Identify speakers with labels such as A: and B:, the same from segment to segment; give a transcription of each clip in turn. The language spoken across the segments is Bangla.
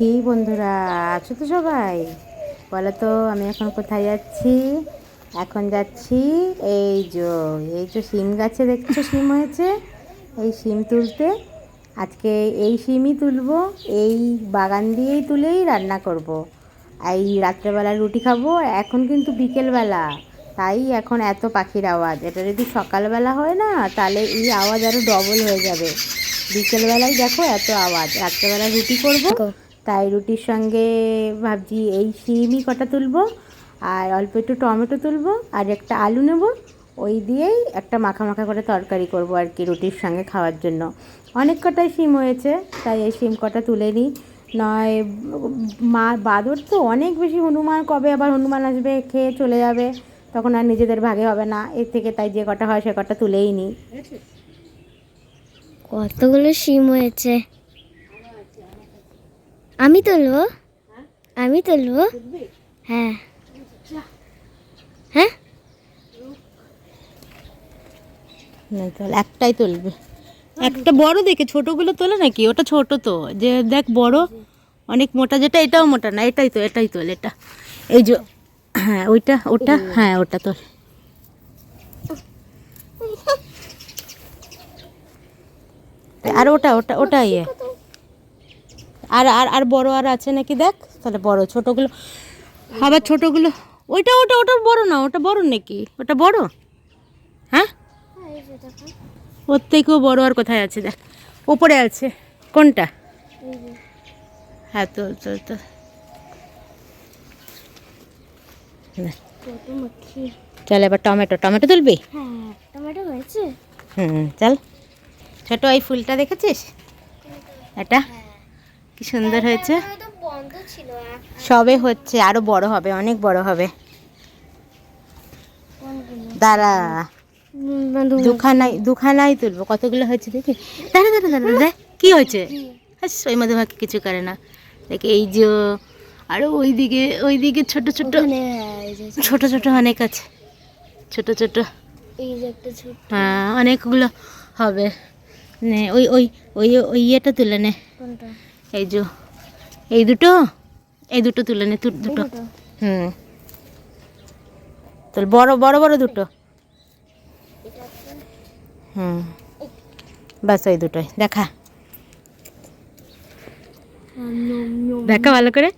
A: কি বন্ধুরা? আছো তো সবাই? বলো তো, আমি এখন কোথায় যাচ্ছি? এখন যাচ্ছি এই যে এই যে শিম গাছে দেখছ, শিম হয়েছে? এই শিম তুলতে। আজকে এই শিমই তুলবো, এই বাগান দিয়েই তুলেই রান্না করব। এই রাত্রেবেলা রুটি খাব, এখন কিন্তু বিকেলবেলা। তাই এখন এত পাখির আওয়াজ। এটা যদি সকালবেলা হয় না, তাহলে এই আওয়াজ আরও ডবল হয়ে যাবে। বিকেলবেলায় দেখো এত আওয়াজ। রাত্রেবেলা রুটি করব তাই রুটির সঙ্গে ভাবছি এই শিমই কটা তুলবো, আর অল্প একটু টমেটো তুলবো, আর একটা আলু নেব। ওই দিয়েই একটা মাখা মাখা করে তরকারি করব আর কি রুটির সঙ্গে খাওয়ার জন্য। অনেক কটাই শিম হয়েছে, তাই এই শিম কটা তুলে নিই। নয়, মা, বাদর তো অনেক বেশি হনুমান, কবে আবার হনুমান আসবে, খেয়ে চলে যাবে। তখন আর নিজেদের ভাগে হবে না, এর থেকে তাই যে কটা হয় সে কটা তুলেই নিই।
B: কতগুলো শিম হয়েছে? আমি তুলবো আমি তুলবো হ্যাঁ। হ্যাঁ?
A: একটাই তুলবে। একটা বড় দেখে ছোটগুলো তোলে নাকি? ওটা ছোট তো। যে দেখ বড়, অনেক মোটা। যেটা এটাও মোটা না, এটাই তো এটাই তোল, এটা। এই যে হ্যাঁ ওইটা, ওটা হ্যাঁ ওটা তোল। আর ওটা ওটা ওটা ইয়ে। আর আর আর বড় আর আছে নাকি দেখ? তাহলে বড়, ছোটগুলো। আবার ছোটগুলো। ওইটা, ওটা ওটা বড় না, ওটা বড় নাকি? ওটা বড়? হ্যাঁ? ওর থেকেও বড় আর কোথায় আছে দেখ? ওপরে আছে। কোনটা? হ্যাঁ তো তো তো চল এবার টমেটো টমেটো তুলবি?
B: টমেটো
A: হুম, চল। ছোট এই ফুলটা দেখেছিস? এটা? কি সুন্দর হয়েছে?
B: তো বন্ধ ছিল
A: সবে হচ্ছে আরও বড় হবে অনেক বড় হবে। দাঁড়া। দুখানাই দুখানাই তুলবো। কতগুলো হয়েছে দেখি? দাঁড়া দাঁড়া দাঁড়া দেখ কি হয়েছে? হাস, ওই ভাগে কিছু করে না। দেখ এই যে আরও ওই দিকে ওই দিকে ছোট ছোট ছোট ছোট অনেক আছে। ছোট ছোট। হ্যাঁ অনেকগুলো হবে। নে ওই ওই ওই ওই ইয়েটা তুলে নে।
B: কোনটা?
A: এই যে এই দুটো এই দুটো তুলে নে দুটো। হুম। তাহলে বড় বড় বড় দুটো। হুম। বাস ওই দুটোই দেখা। দেখা ভালো করে।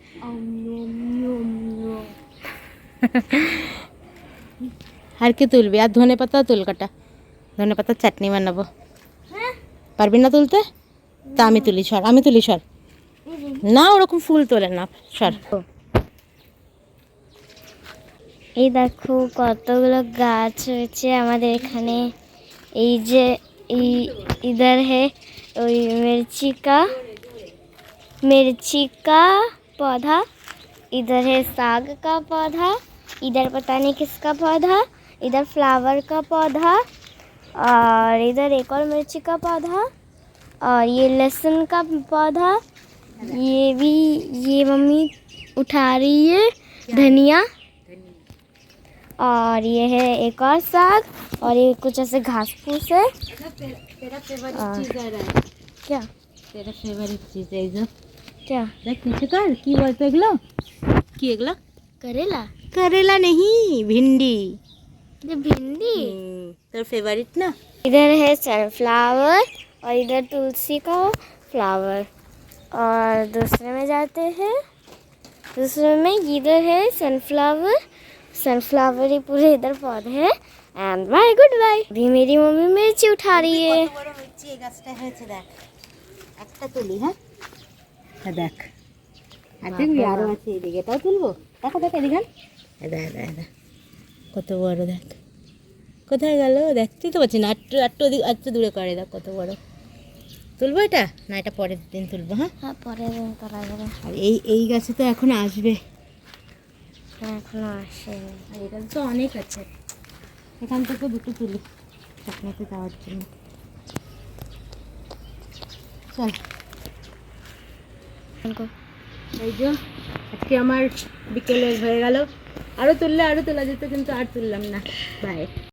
A: আর কি তুলবি? আর ধনে পাতা তুল কাটা। ধনে পাতার চাটনি বানাবো। পারবি না তুলতে? তা আমি তুলি সর আমি তুলি সর। না ওরকম ফুল তোলে না সর
B: এই দেখো কতগুলো গাছ হয়েছে আমাদের এখানে এই যে এই इधर है ওই मिर्ची का मिर्ची का पौधा इधर है साग का पौधा इधर पता नहीं किसका पौधा इधर फ्लावर का पौधा और इधर एक और मिर्ची का पौधा और ये लहसुन का पौधा ये भी ये मम्मी उठा रही है धनिया। और ये है एक और साग और ये कुछ ऐसे घास फूस है क्या?
A: तेरा फेवरेट चीज़ है
B: क्या?
A: देख नीचे कर की की
B: करेला।
A: करेला नहीं भिंडी।
B: ये भिंडी?
A: हम्म, तेरा फेवरेट ना?
B: इधर है सनफ्लावर और इधर तुलसी का फ्लावर और दूसरे में जाते हैं दूसरे में इधर है सनफ्लावर सनफ्लावर ही पूरे इधर पौधे हैं एंड बाय गुड बाय अभी मेरी मम्मी मिर्ची उठा रही है
A: বড় মির্চি এই গাছটা হয়েছে দেখ একটা তুলি হ্যাঁ হ্যাঁ দেখ আর দেখবি আরও আছে এদিকে এটাও তুলবো দেখো দেখ এদিকে দেখ দেখ দেখ কত বড় দেখ কোথায় গেল দেখতেই তো পাচ্ছি না আটটু আটটু ওদিক একটু দূরে করে দেখ কত বড় তুলবো এটা? না এটা পরের দিন তুলবো হ্যাঁ?
B: हाँ পরের দিন তোলা যাবে।
A: আর এই এই গাছে তো এখন আসবে।
B: এখনও আসেনি।
A: আর এটা তো অনেক আছে। এখান থেকে দুটো তুলি চাকনাতে যাওয়ার জন্য। চল। এই যে আজকে আমার বিকেলে হয়ে গেল। আরও তুললে আরও তোলা যেত কিন্তু আর তুললাম না। বাই